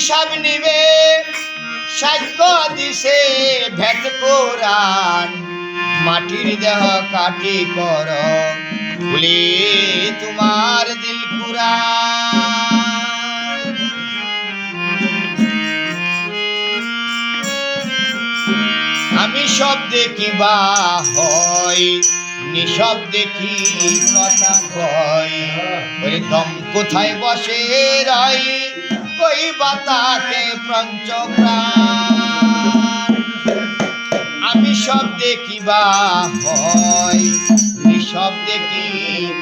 হিসাব নিবে সাক্ষ্য দিছে ভেদ কোরআন। মাটির দেহ কাটি কর ভুলে তোমার দিল কুরান আমি সব দেখি বা হয় নিশব্দে কি কথা কয় দম কোথায় বসে রাই কই বাতাকে পঞ্চ প্রাণ আমি সব দেখি বা হয় নিশব্দে কি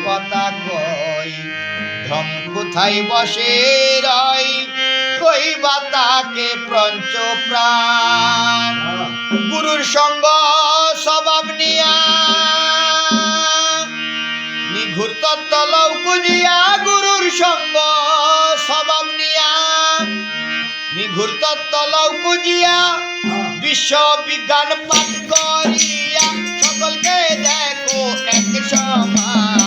কথা কয় ধম কোথায় বসে রাই কই বাতাকে পঞ্চ প্রাণ গুরুর সঙ্গ স্বভাব তত্ত্ব লৌকুজিয়া বিশ্ব বিজ্ঞান পাঠ করিয়া সকলকে দেখো এক সমান।